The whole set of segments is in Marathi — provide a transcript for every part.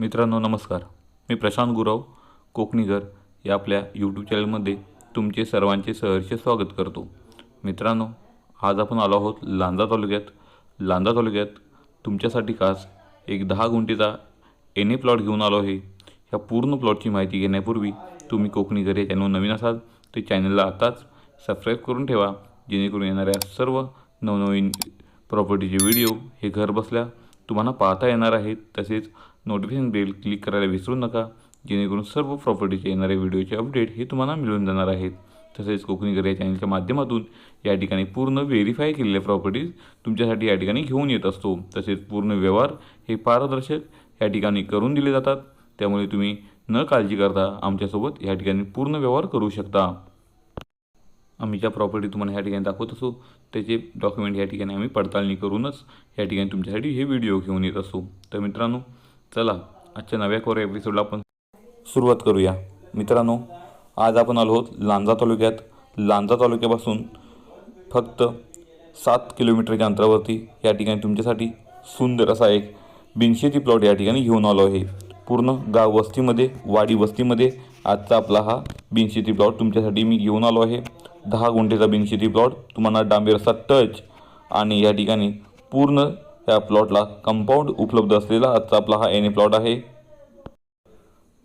मित्रांनो नमस्कार. मी प्रशांत गुरव कोकणीघर या आपल्या यूट्यूब चॅनलमध्ये तुमचे सर्वांचे सहर्ष स्वागत करतो. मित्रांनो आज आपण आलो आहोत लांजा तालुक्यात. लांजा तालुक्यात तुमच्यासाठी खास एक दहा गुंठेचा एन ए प्लॉट घेऊन आलो आहे. ह्या पूर्ण प्लॉटची माहिती घेण्यापूर्वी तुम्ही कोकणीघर या चॅनल नवीन असाल तर चॅनलला आताच सबस्क्राईब करून ठेवा जेणेकरून येणाऱ्या सर्व नवनवीन प्रॉपर्टीचे व्हिडिओ हे घर बसल्या तुम्हाला पाहता येणार आहेत तसेच नोटिफिकेशन बेल क्लिक करायला विसरू नका. जेणेकरून सर्व प्रॉपर्टीचे येणारे व्हिडिओचे अपडेट हे तुम्हाला मिळून जाणार आहेत. तसेच कोकणी घर या चॅनलच्या माध्यमातून या ठिकाणी पूर्ण व्हेरीफाय केलेल्या प्रॉपर्टीज तुमच्यासाठी या ठिकाणी घेऊन येत असतो. तसेच पूर्ण व्यवहार हे पारदर्शक या ठिकाणी करून दिले जातात. त्यामुळे तुम्ही न काळजी करता आमच्यासोबत या ठिकाणी पूर्ण व्यवहार करू शकता. आम्ही ज्या प्रॉपर्टी तुम्हाला ह्या ठिकाणी दाखवत असू त्याचे डॉक्युमेंट या ठिकाणी आम्ही पडताळणी करूनच या ठिकाणी तुमच्यासाठी हे व्हिडिओ घेऊन येत असू. तर मित्रांनो चला आजच्या नव्या कोर एपिसोडला आपण सुरुवात करूया. मित्रांनो आज आपण आलो आहोत लांजा तालुक्यात. लांजा तालुक्यापासून फक्त सात किलोमीटरच्या अंतरावरती या ठिकाणी तुमच्यासाठी सुंदर असा एक बिनशेती प्लॉट या ठिकाणी घेऊन आलो आहे. पूर्ण गाव वस्तीमध्ये वाडी वस्तीमध्ये आजचा आपला हा बिनशेती प्लॉट तुमच्यासाठी मी घेऊन आलो आहे. दहा गुंठेचा बिनशेती प्लॉट तुम्हाला डांबेरचा टच आणि या ठिकाणी पूर्ण या प्लॉटला कंपाऊंड उपलब्ध असलेला आजचा आपला हा एन ए प्लॉट आहे.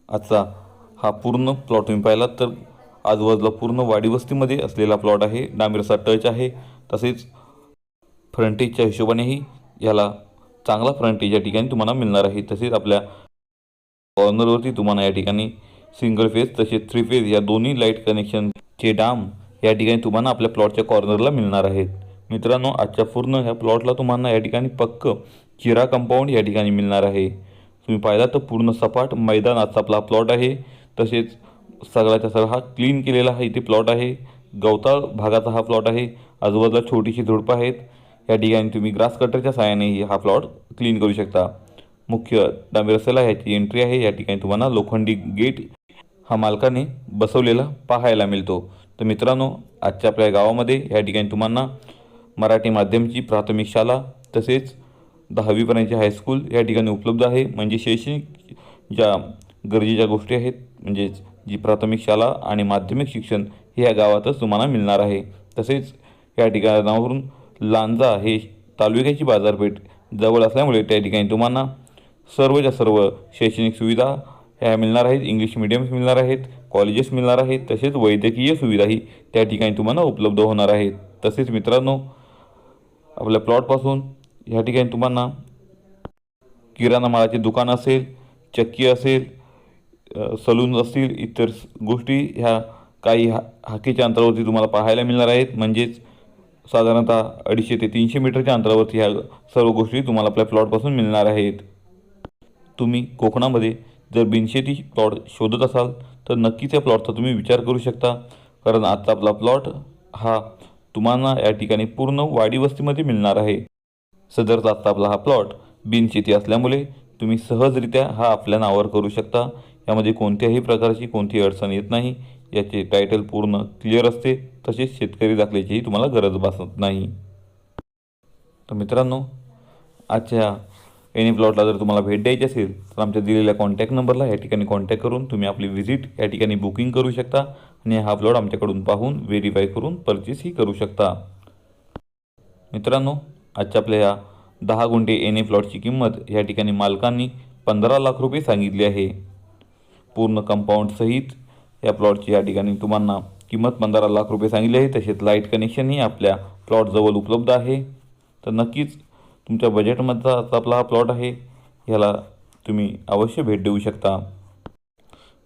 आजचा हा पूर्ण प्लॉट तुम्ही पाहिलात तर आजूबाजूला पूर्ण वाडीवस्तीमध्ये असलेला प्लॉट आहे. डांबेरचा टच आहे. तसेच फ्रंटेजच्या हिशोबानेही ह्याला चांगला फ्रंटेज या ठिकाणी तुम्हाला मिळणार आहे. तसेच आपल्या कॉर्नरवरती तुम्हाला या ठिकाणी सिंगल फेज तसेच थ्री फेज या दोन्ही लाइट कनेक्शनचे डाम या ठिकाणी तुम्हाला आपल्या प्लॉटच्या कॉर्नरला मिळणार आहेत. मित्रांनो आजच्या पूर्ण ह्या प्लॉटला तुम्हाला या ठिकाणी पक्क चिरा कंपाऊंड या ठिकाणी मिळणार आहे. तुम्ही पाहिला तर पूर्ण सपाट मैदान आजचा आपला प्लॉट आहे. तसेच सगळ्याचा सगळा हा क्लीन केलेला हा इथे प्लॉट आहे. गवताळ भागाचा हा प्लॉट आहे. आजूबाजूला छोटीशी झुडपं आहेत. या ठिकाणी तुम्ही ग्रास कटरच्या सहाय्यानेही हा प्लॉट क्लीन करू शकता. मुख्य डांबी रस्त्याला ह्याची एंट्री आहे. या ठिकाणी तुम्हाला लोखंडी गेट हा मालकाने बसवलेला पाहायला मिळतो. तर मित्रांनो आजच्या आपल्या गावामध्ये या ठिकाणी तुम्हाला मराठी माध्यमची प्राथमिक शाळा तसेच दहावीपर्यंतची हायस्कूल या ठिकाणी उपलब्ध आहे. म्हणजे शैक्षणिक ज्या गरजेच्या गोष्टी आहेत म्हणजेच जी प्राथमिक शाळा आणि माध्यमिक शिक्षण हे या गावातच तुम्हाला मिळणार आहे. तसेच या ठिकाणावरून लांजा हे तालुक्याची बाजारपेठ जवळ असल्यामुळे त्या ठिकाणी तुम्हाला सर्वच्या सर्व शैक्षणिक सुविधा ह्या मिळणार आहेत. इंग्लिश मिडियम्स मिळणार आहेत. कॉलेजेस मिळणार आहेत. तसेच वैद्यकीय सुविधाही त्या ठिकाणी तुम्हाला उपलब्ध होणार आहेत. तसेच मित्रांनो आपल्या प्लॉटपासून ह्या ठिकाणी तुम्हाला किराणा मालाचे दुकान असेल चक्की असेल सलून असतील इतर गोष्टी ह्या काही हा हाकेच्या अंतरावरती तुम्हाला पाहायला मिळणार आहेत. म्हणजेच साधारणतः अडीचशे ते तीनशे मीटरच्या अंतरावरती ह्या सर्व गोष्टी तुम्हाला आपल्या प्लॉटपासून मिळणार आहेत. तुम्ही कोकणामध्ये जर बिनशेती प्लॉट शोधत असाल तर नक्कीच या प्लॉटचा तुम्ही विचार करू शकता. कारण आजचा आपला प्लॉट हा तुम्हाला या ठिकाणी पूर्ण वाडी वस्तीमध्ये मिळणार आहे. सदरचा आजचा आपला हा प्लॉट बिनशेती असल्यामुळे तुम्ही सहजरित्या हा आपल्या नावावर करू शकता. यामध्ये कोणत्याही प्रकारची कोणतीही अडचण येत नाही. याचे टायटल पूर्ण क्लिअर असते. तसेच शेतकरी दाखल्याचीही तुम्हाला गरज भासत नाही. तर मित्रांनो आजच्या एनी प्लॉटला जर तुम्हाला भेट द्यायची असेल तर आमच्या दिलेल्या कॉन्टॅक्ट नंबरला या ठिकाणी कॉन्टॅक्ट करून तुम्ही आपली व्हिजिट या ठिकाणी बुकिंग करू शकता आणि हा प्लॉट आमच्याकडून पाहून व्हेरीफाय करून परचेसही करू शकता. मित्रांनो आजच्या आपल्या या दहा गुंठे एन ए प्लॉटची किंमत या ठिकाणी मालकांनी पंधरा लाख रुपये सांगितली आहे. पूर्ण कंपाऊंडसहित या प्लॉटची या ठिकाणी तुम्हाला किंमत पंधरा लाख रुपये सांगितली आहे. तसेच लाइट कनेक्शनही आपल्या प्लॉटजवळ उपलब्ध आहे. तर नक्कीच तुमच्या बजेटमधला आपला हा प्लॉट आहे ह्याला तुम्ही अवश्य भेट देऊ शकता.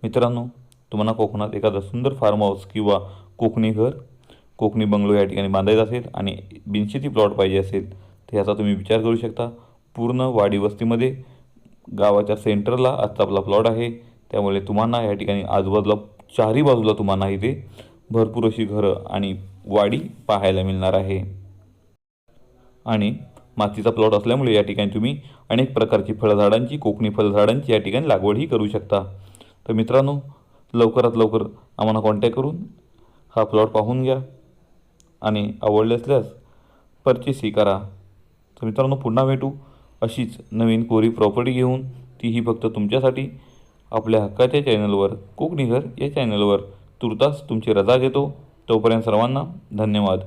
मित्रांनो तुम्हाला कोकणात एखादा सुंदर फार्म हाऊस किंवा कोकणी घर कोकणी बंगलो या ठिकाणी बांधायचा असेल आणि बिनशेती प्लॉट पाहिजे असेल तर ह्याचा तुम्ही विचार करू शकता. पूर्ण वाडी वस्तीमध्ये गावाच्या सेंटरला आजचा आपला प्लॉट आहे. त्यामुळे तुम्हाला या ठिकाणी आजूबाजूला चारही बाजूला तुम्हाला इथे भरपूर अशी घरं आणि वाडी पाहायला मिळणार आहे. आणि मातीचा प्लॉट असल्यामुळे या ठिकाणी तुम्ही अनेक प्रकारची फळझाडांची कोकणी फळझाडांची या ठिकाणी लागवडही करू शकता. तर मित्रांनो लवकरात लवकर आम्हाला कॉन्टॅक्ट करून हा प्लॉट पाहून घ्या आणि आवडले असल्यास परचेसही करा. तर मित्रांनो पुन्हा भेटू अशीच नवीन कोरी प्रॉपर्टी घेऊन. तीही फक्त तुमच्यासाठी आपल्या हक्काच्या चॅनलवर कोकणीघर या चॅनलवर तुर्तास तुमची रजा घेतो. तोपर्यंत सर्वांना धन्यवाद.